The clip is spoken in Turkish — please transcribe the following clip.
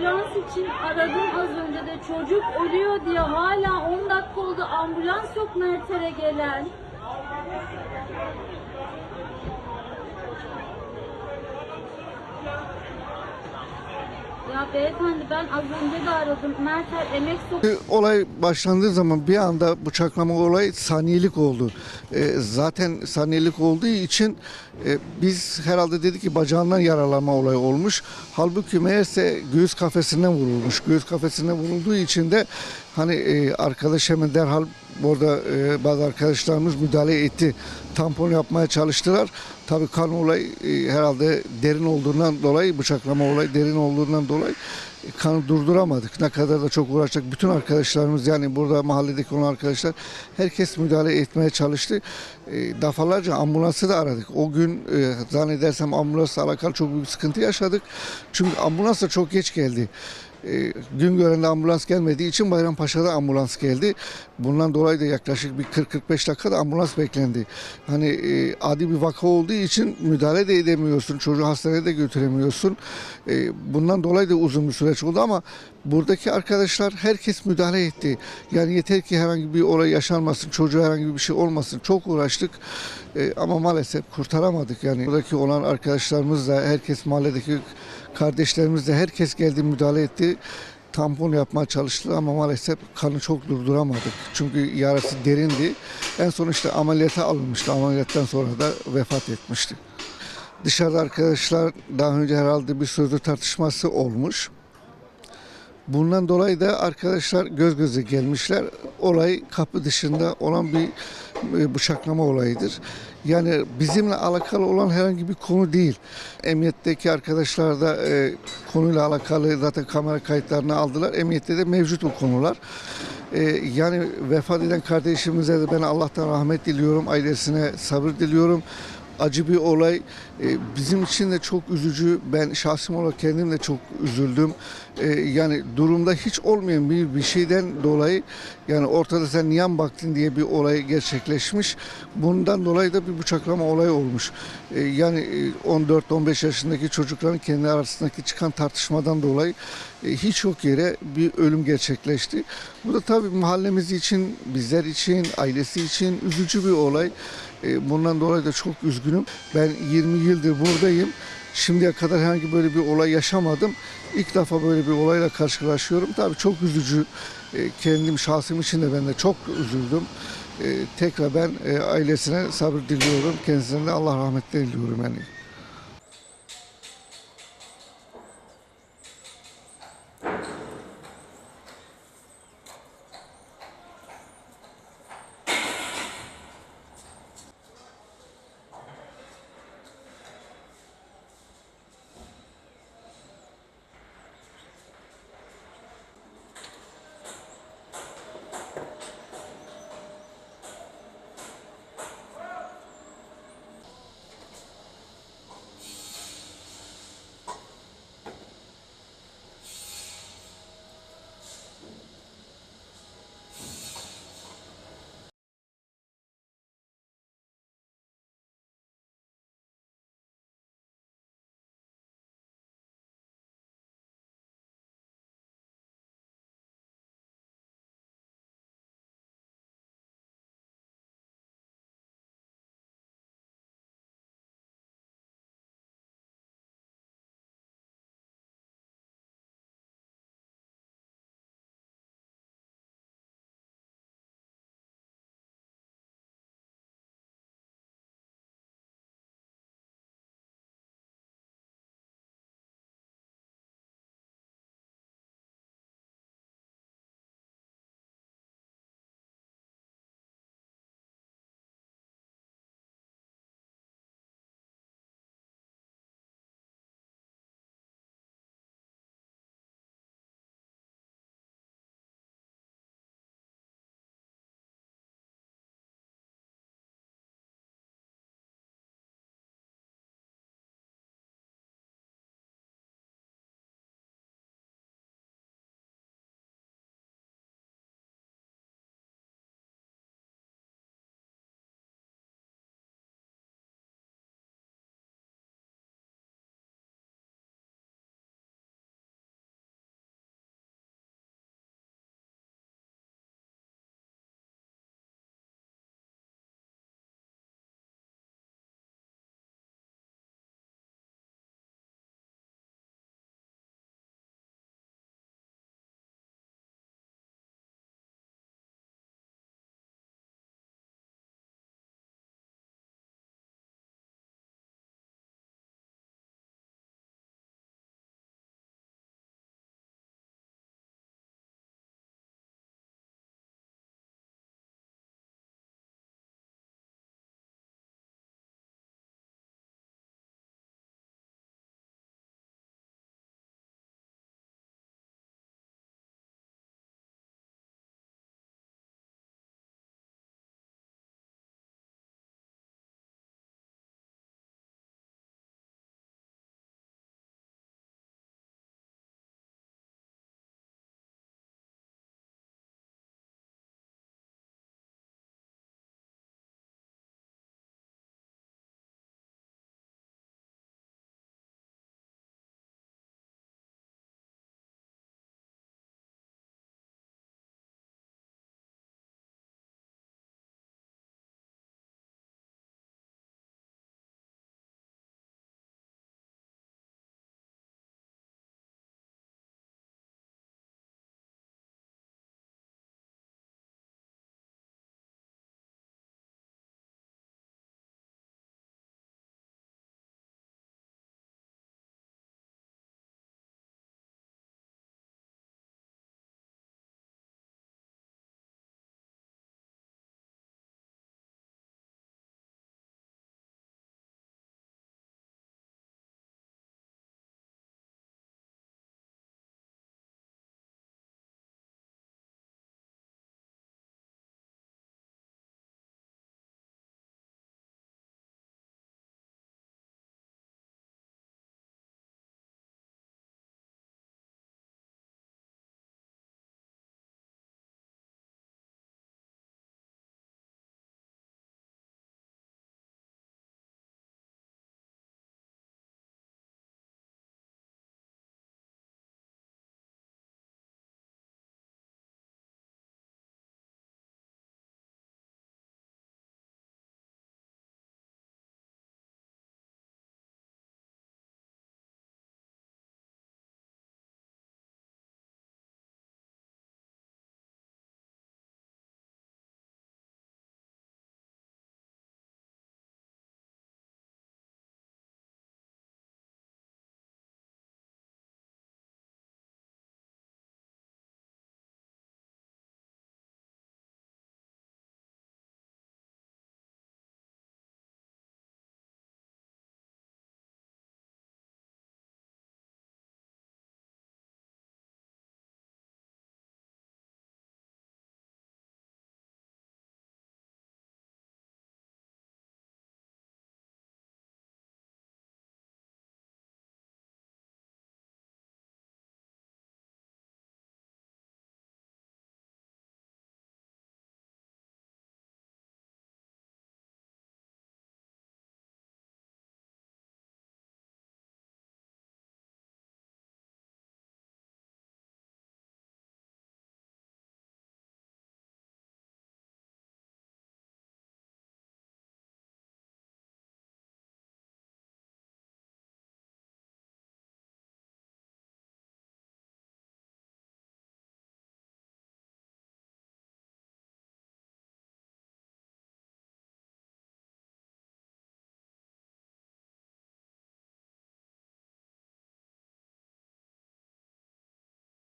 için aradım az önce de çocuk ölüyor diye hala 10 dakika oldu ambulans yok Mert'e gelen. Ya beyefendi ben az önce de aradım. Mert'e emek Olay başlandığı zaman bir anda bıçaklama olay saniyelik oldu. Ee, zaten saniyelik olduğu için e, biz herhalde dedik ki bacağından yaralanma olayı olmuş. Halbuki meğerse göğüs kafesinden vurulmuş. Göğüs kafesinden vurulduğu için de hani e, arkadaş hemen derhal burada e, bazı arkadaşlarımız müdahale etti. Tampon yapmaya çalıştılar. Tabii kan olayı e, herhalde derin olduğundan dolayı bıçaklama olayı derin olduğundan dolayı e, kanı durduramadık. Ne kadar da çok uğraştık. Bütün arkadaşlarımız yani burada mahalledeki olan arkadaşlar herkes müdahale etmeye çalıştı. E, defalarca ambulansı da aradık. O gün e, zannedersem ambulansla alakalı çok büyük sıkıntı yaşadık. Çünkü ambulans da çok geç geldi. E, gün görende ambulans gelmediği için Bayrampaşa'da ambulans geldi. Bundan dolayı da yaklaşık bir 40-45 dakikada ambulans beklendi. Hani e, adi bir vaka olduğu için müdahale de edemiyorsun. Çocuğu hastaneye de götüremiyorsun. E, bundan dolayı da uzun bir süreç oldu ama buradaki arkadaşlar herkes müdahale etti. Yani yeter ki herhangi bir olay yaşanmasın, çocuğa herhangi bir şey olmasın. Çok uğraştık E, ama maalesef kurtaramadık. Yani buradaki olan arkadaşlarımız da herkes mahalledeki kardeşlerimiz de herkes geldi müdahale etti. Tampon yapmaya çalıştı ama maalesef kanı çok durduramadık. Çünkü yarası derindi. En son işte ameliyata alınmıştı. Ameliyattan sonra da vefat etmişti. Dışarıda arkadaşlar daha önce herhalde bir sözlü tartışması olmuş. Bundan dolayı da arkadaşlar göz göze gelmişler. Olay kapı dışında olan bir e, bıçaklama olayıdır. Yani bizimle alakalı olan herhangi bir konu değil. Emniyetteki arkadaşlar da e, konuyla alakalı zaten kamera kayıtlarını aldılar. Emniyette de mevcut bu konular. E, yani vefat eden kardeşimize de ben Allah'tan rahmet diliyorum. Ailesine sabır diliyorum acı bir olay. Ee, Bizim için de çok üzücü. Ben şahsım olarak kendim de çok üzüldüm. Ee, Yani durumda hiç olmayan bir, bir şeyden dolayı yani ortada sen niye baktın diye bir olay gerçekleşmiş. Bundan dolayı da bir bıçaklama olayı olmuş. Ee, Yani e, 14-15 yaşındaki çocukların kendi arasındaki çıkan tartışmadan dolayı e, hiç yok yere bir ölüm gerçekleşti. Bu da tabii mahallemiz için, bizler için, ailesi için üzücü bir olay. E, Bundan dolayı da çok üzgünüm. Ben 20 yıldır buradayım. Şimdiye kadar herhangi böyle bir olay yaşamadım. İlk defa böyle bir olayla karşılaşıyorum. Tabii çok üzücü. E, Kendim şahsım için de ben de çok üzüldüm. E, Tekrar ben ailesine sabır diliyorum. Kendisine de Allah rahmet diliyorum yani.